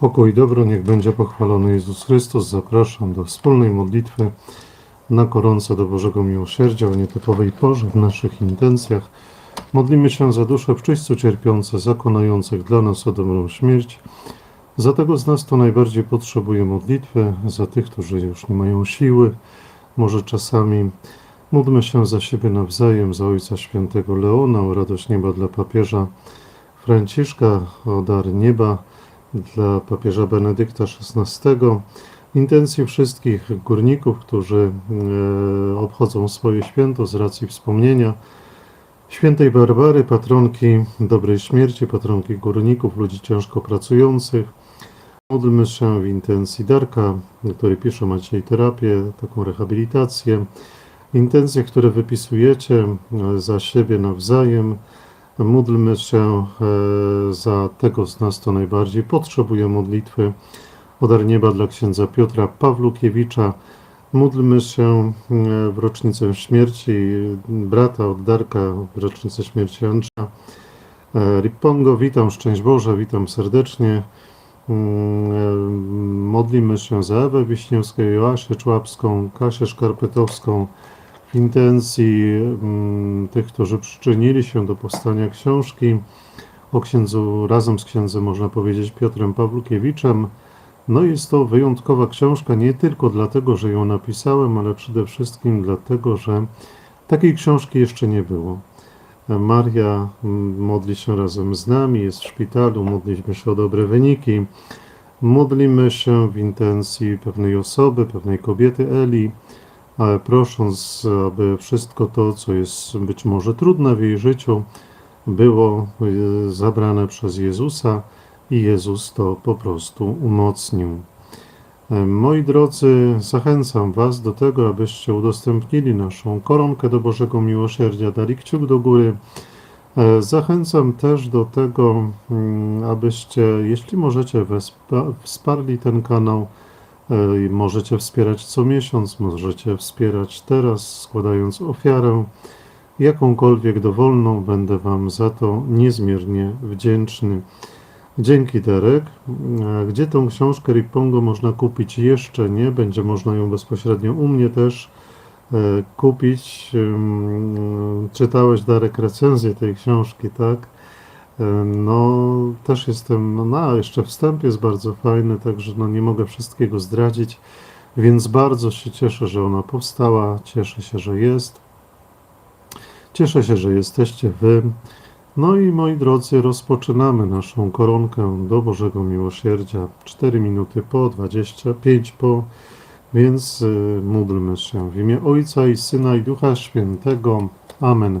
Pokój i dobro niech będzie pochwalony Jezus Chrystus. Zapraszam do wspólnej modlitwy na gorąco do Bożego Miłosierdzia o nietypowej porze w naszych intencjach. Modlimy się za dusze w czyśćcu cierpiące, zakonających dla nas o dobrą śmierć. Za tego z nas, kto najbardziej potrzebuje modlitwy, za tych, którzy już nie mają siły, może czasami módlmy się za siebie nawzajem, za Ojca Świętego Leona, o radość nieba dla papieża Franciszka, o dar nieba dla papieża Benedykta XVI, intencji wszystkich górników, którzy e, obchodzą swoje święto z racji wspomnienia świętej Barbary, patronki dobrej śmierci, patronki górników, ludzi ciężko pracujących. Módlmy się w intencji Darka, który pisze Maciej terapię, taką rehabilitację. Intencje, które wypisujecie za siebie nawzajem, Módlmy się e, za tego z nas, kto najbardziej potrzebuje modlitwy. O dar nieba dla księdza Piotra Pawlukiewicza. Módlmy się e, w rocznicę śmierci brata od Darka, w rocznicę śmierci Andrzeja e, Ripongo. Witam, szczęść Boże, witam serdecznie. Mm, Modlimy się za Ewę Wiśniewską, Joasię Człapską, Kasię Szkarpetowską, intencji mm, tych, którzy przyczynili się do powstania książki o księdzu, razem z księdzem, można powiedzieć, Piotrem Pawłukiewiczem. No jest to wyjątkowa książka nie tylko dlatego, że ją napisałem, ale przede wszystkim dlatego, że takiej książki jeszcze nie było. Maria mm, modli się razem z nami, jest w szpitalu, modlimy się o dobre wyniki. Modlimy się w intencji pewnej osoby, pewnej kobiety Eli, prosząc, aby wszystko to, co jest być może trudne w jej życiu, było e, zabrane przez Jezusa i Jezus to po prostu umocnił. E, Moi drodzy, zachęcam Was do tego, abyście udostępnili naszą koronkę do Bożego Miłosierdzia, dali kciuk do góry. E, Zachęcam też do tego, mm, abyście, jeśli możecie, wsparli ten kanał Możecie wspierać co miesiąc, możecie wspierać teraz, składając ofiarę, jakąkolwiek dowolną, będę Wam za to niezmiernie wdzięczny. Dzięki Derek. E, Gdzie tą książkę Ripongo można kupić? Jeszcze nie, będzie można ją bezpośrednio u mnie też e, kupić. Czytałeś Darek recenzję tej książki, tak? No, też jestem, no, no, jeszcze wstęp jest bardzo fajny, także no, nie mogę wszystkiego zdradzić, więc bardzo się cieszę, że ona powstała, cieszę się, że jest. Cieszę się, że jesteście Wy. No i moi drodzy, rozpoczynamy naszą koronkę do Bożego Miłosierdzia. 4 minuty po, 25 po, więc y, módlmy się w imię Ojca i Syna i Ducha Świętego. Amen.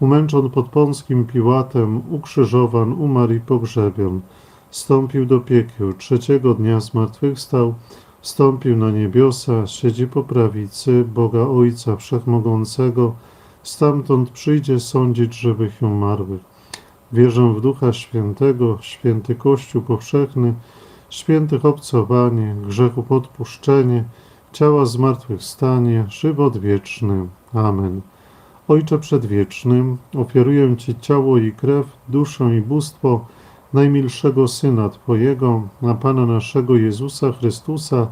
umęczon pod Pąckim Piłatem, ukrzyżowan, umarł i pogrzebion, wstąpił do piekieł, trzeciego dnia zmartwychwstał, wstąpił na niebiosa, siedzi po prawicy Boga Ojca Wszechmogącego, stamtąd przyjdzie sądzić żywych i umarłych. Wierzę w Ducha Świętego, święty Kościół powszechny, świętych obcowanie, grzechów odpuszczenie, ciała zmartwychwstanie, żywot wieczny. Amen. Ojcze Przedwieczny, ofiaruję Ci ciało i krew, duszę i bóstwo najmilszego Syna Twojego, na Pana naszego Jezusa Chrystusa,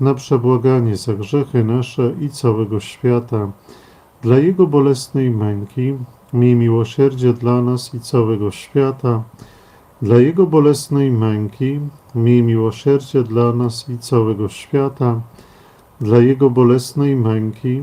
na przebłaganie za grzechy nasze i całego świata. Dla Jego bolesnej męki, miej miłosierdzie dla nas i całego świata. Dla Jego bolesnej męki, miej miłosierdzie dla nas i całego świata. Dla Jego bolesnej męki,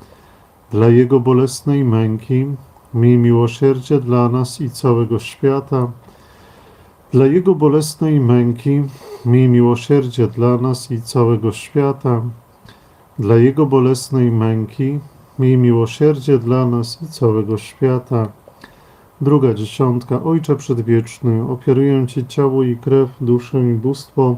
Dla Jego bolesnej męki, miej miłosierdzie dla nas i całego świata. Dla Jego bolesnej męki, miej miłosierdzie dla nas i całego świata. Dla Jego bolesnej męki, miej miłosierdzie dla nas i całego świata. Druga dziesiątka. Ojcze Przedwieczny, ofiaruję Ci ciało i krew, duszę i bóstwo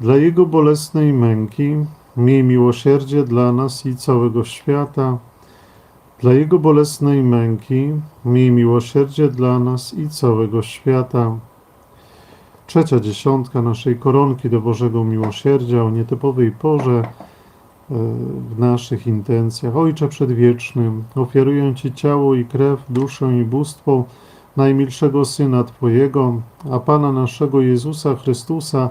Dla Jego bolesnej męki, miej miłosierdzie dla nas i całego świata. Dla Jego bolesnej męki, miej miłosierdzie dla nas i całego świata. Trzecia dziesiątka naszej koronki do Bożego Miłosierdzia o nietypowej porze e, w naszych intencjach. Ojcze Przedwieczny, ofiaruję Ci ciało i krew, duszę i bóstwo najmilszego Syna Twojego, a Pana naszego Jezusa Chrystusa,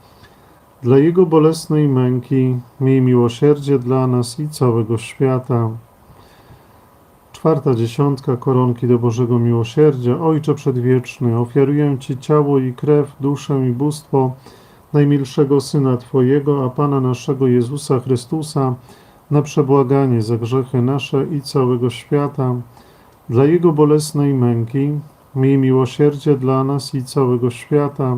dla Jego bolesnej męki miej miłosierdzie dla nas i całego świata. Czwarta dziesiątka koronki do Bożego Miłosierdzia. Ojcze Przedwieczny, ofiaruję Ci ciało i krew, duszę i bóstwo najmilszego Syna Twojego, a Pana naszego Jezusa Chrystusa, na przebłaganie za grzechy nasze i całego świata. Dla Jego bolesnej męki miej miłosierdzie dla nas i całego świata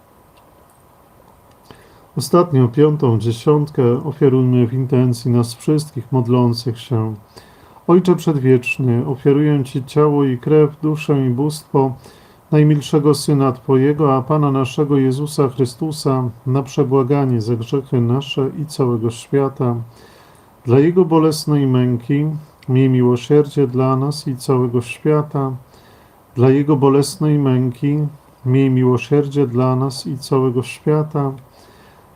Ostatnią, piątą dziesiątkę ofiarujmy w intencji nas wszystkich modlących się. Ojcze Przedwieczny, ofiaruję Ci ciało i krew, duszę i bóstwo najmilszego Syna Twojego, a Pana naszego Jezusa Chrystusa, na przebłaganie za grzechy nasze i całego świata, dla Jego bolesnej męki, miej miłosierdzie dla nas i całego świata, dla Jego bolesnej męki, miej miłosierdzie dla nas i całego świata,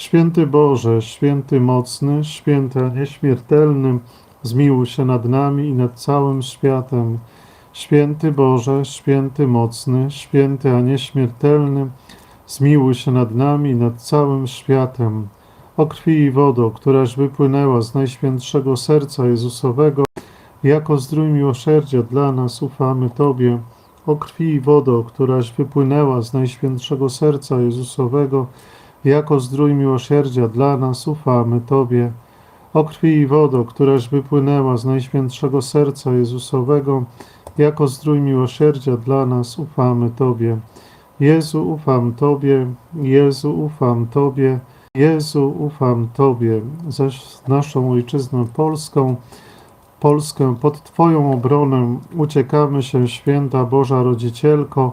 Święty Boże, święty mocny, święty a nieśmiertelny, zmiłuj się nad nami i nad całym światem. Święty Boże, święty mocny, święty a nieśmiertelny, zmiłuj się nad nami i nad całym światem. O krwi i wodo, któraś wypłynęła z najświętszego serca Jezusowego, jako zdrój miłosierdzia dla nas ufamy Tobie. O krwi i wodo, któraś wypłynęła z najświętszego serca Jezusowego, jako zdrój miłosierdzia dla nas ufamy Tobie. O krwi i wodo, któraś wypłynęła z najświętszego serca Jezusowego, jako zdrój miłosierdzia dla nas ufamy Tobie. Jezu, ufam Tobie, Jezu, ufam Tobie, Jezu, ufam Tobie, zaś naszą ojczyznę polską, Polskę pod Twoją obronę uciekamy się, święta Boża Rodzicielko,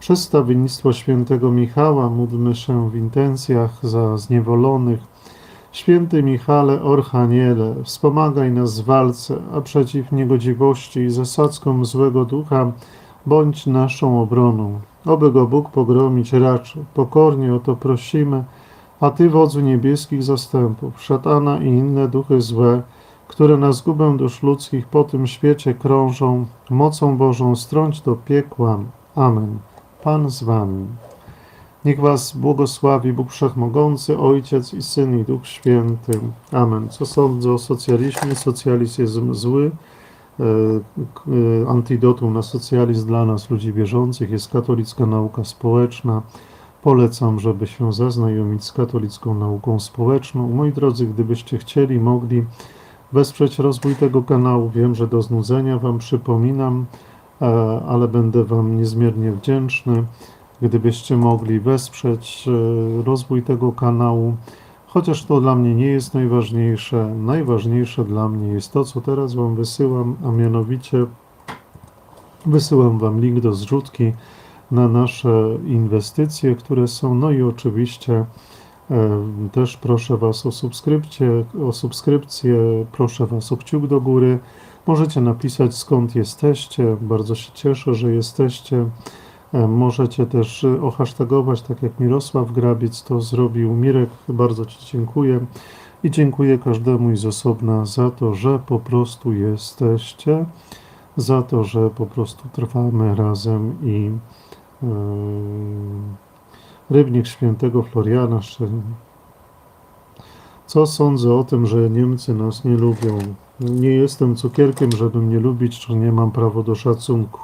Przez stawiennictwo świętego Michała módlmy się w intencjach za zniewolonych. Święty Michale Orchaniele, wspomagaj nas w walce, a przeciw niegodziwości i zasadzkom złego ducha bądź naszą obroną. Oby go Bóg pogromić raczy. Pokornie o to prosimy, a Ty, wodzu niebieskich zastępów, szatana i inne duchy złe, które na zgubę dusz ludzkich po tym świecie krążą, mocą Bożą strąć do piekła. Amen. Pan z Wami. Niech Was błogosławi Bóg Wszechmogący, Ojciec i Syn i Duch Święty. Amen. Co sądzę o socjalizmie? Socjalizm jest zły. E, Antidotum na socjalizm dla nas, ludzi wierzących, jest katolicka nauka społeczna. Polecam, żeby się zaznajomić z katolicką nauką społeczną. Moi drodzy, gdybyście chcieli, mogli wesprzeć rozwój tego kanału. Wiem, że do znudzenia Wam przypominam, ale będę Wam niezmiernie wdzięczny, gdybyście mogli wesprzeć e, rozwój tego kanału. Chociaż to dla mnie nie jest najważniejsze, najważniejsze dla mnie jest to, co teraz Wam wysyłam, a mianowicie wysyłam Wam link do zrzutki na nasze inwestycje, które są, no i oczywiście e, też proszę Was o subskrypcję, o subskrypcję, proszę Was o kciuk do góry. Możecie napisać skąd jesteście, bardzo się cieszę, że jesteście. E, Możecie też e, ohasztagować, tak jak Mirosław Grabiec to zrobił. Mirek, bardzo Ci dziękuję i dziękuję każdemu z osobna za to, że po prostu jesteście, za to, że po prostu trwamy razem i yy, Rybnik Świętego Floriana. Co sądzę o tym, że Niemcy nas nie lubią? Nie jestem cukierkiem, żeby mnie lubić, czy nie mam prawo do szacunku.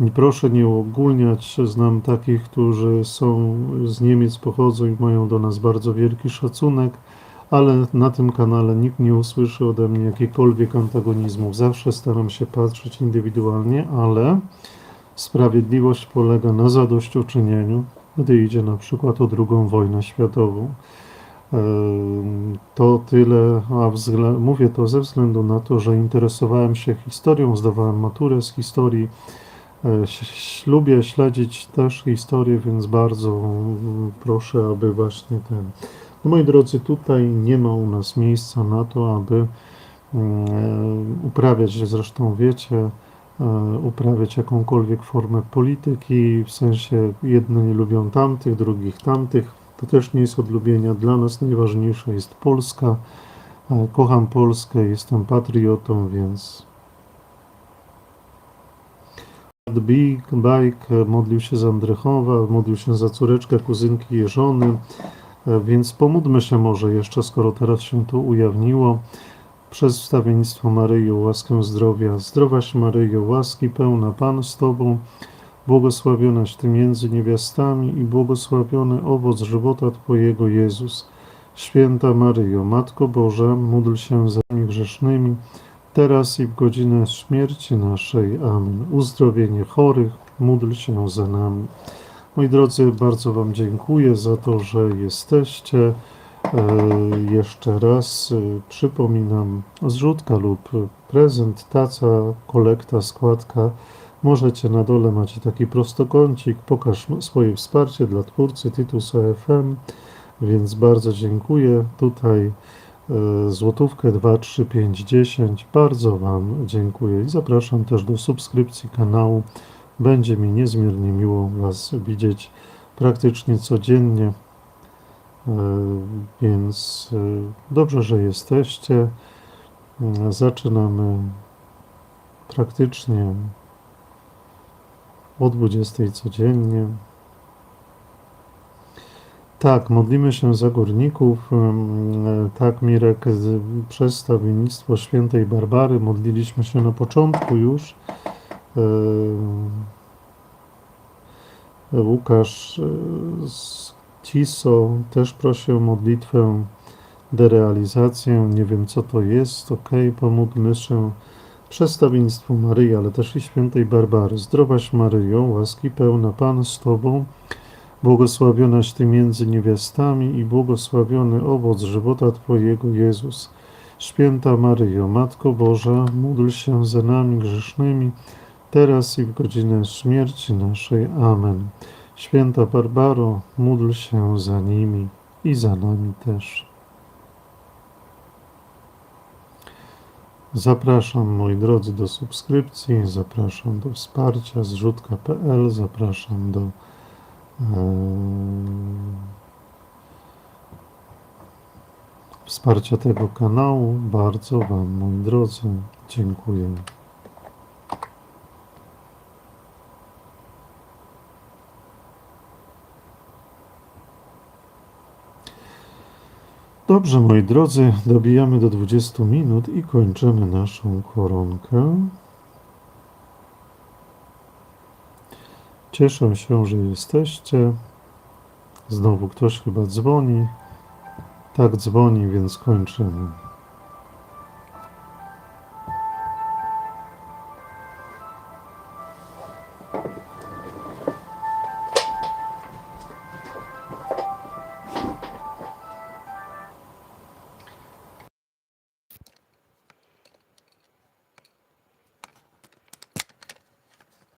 I proszę nie uogólniać. Znam takich, którzy są z Niemiec, pochodzą i mają do nas bardzo wielki szacunek, ale na tym kanale nikt nie usłyszy ode mnie jakichkolwiek antagonizmów. Zawsze staram się patrzeć indywidualnie, ale sprawiedliwość polega na zadośćuczynieniu, gdy idzie na przykład o II wojnę światową. To tyle, a wzglę- mówię to ze względu na to, że interesowałem się historią, zdawałem maturę z historii. E, Lubię śledzić też historię, więc bardzo mm, proszę, aby właśnie ten. No moi drodzy, tutaj nie ma u nas miejsca na to, aby mm, e, uprawiać, zresztą wiecie, e, uprawiać jakąkolwiek formę polityki, w sensie jedni lubią tamtych, drugich tamtych. To też nie jest od lubienia. Dla nas najważniejsza jest Polska. E, Kocham Polskę, jestem patriotą, więc Big Bike modlił się za Andrychowa, modlił się za córeczkę, kuzynki i żony, E, więc pomódlmy się może jeszcze, skoro teraz się to ujawniło, przez wstawiennictwo Maryi łaskę zdrowia. Zdrowaś Maryjo, łaski pełna Pan z Tobą, błogosławionaś Ty między niewiastami i błogosławiony owoc żywota Twojego Jezus. Święta Maryjo, Matko Boża, módl się za nami grzesznymi, teraz i w godzinę śmierci naszej. Amen. Uzdrowienie chorych, módl się za nami. Moi drodzy, bardzo Wam dziękuję za to, że jesteście. E, Jeszcze raz e, przypominam, zrzutka lub prezent, taca, kolekta, składka. Możecie na dole macie taki prostokącik, pokaż swoje wsparcie dla twórcy Titusa FM, więc bardzo dziękuję. Tutaj e, złotówkę 2, 3, 5, 10. Bardzo Wam dziękuję i zapraszam też do subskrypcji kanału. Będzie mi niezmiernie miło Was widzieć praktycznie codziennie. E, Więc e, dobrze, że jesteście. Zaczynamy praktycznie o 20 codziennie. Tak, modlimy się za górników. E, Tak, Mirek, przez stawiennictwo świętej Barbary modliliśmy się na początku już. E, Łukasz e, z Ciso też prosi o modlitwę derealizację. Nie wiem, co to jest. Ok, pomódlmy się przestawiennictwu Maryi, ale też i świętej Barbary. Zdrowaś Maryjo, łaski pełna Pan z Tobą, błogosławionaś Ty między niewiastami i błogosławiony owoc żywota Twojego Jezus. Święta Maryjo, Matko Boża, módl się za nami grzesznymi, teraz i w godzinę śmierci naszej. Amen. Święta Barbaro, módl się za nimi i za nami też. Zapraszam, moi drodzy, do subskrypcji, zapraszam do wsparcia zrzutka.pl, zapraszam do wsparcia tego kanału. Bardzo Wam, moi drodzy, dziękuję. Dobrze, moi drodzy, dobijamy do 20 minut i kończymy naszą koronkę. Cieszę się, że jesteście. Znowu ktoś chyba dzwoni. Tak dzwoni, więc kończymy.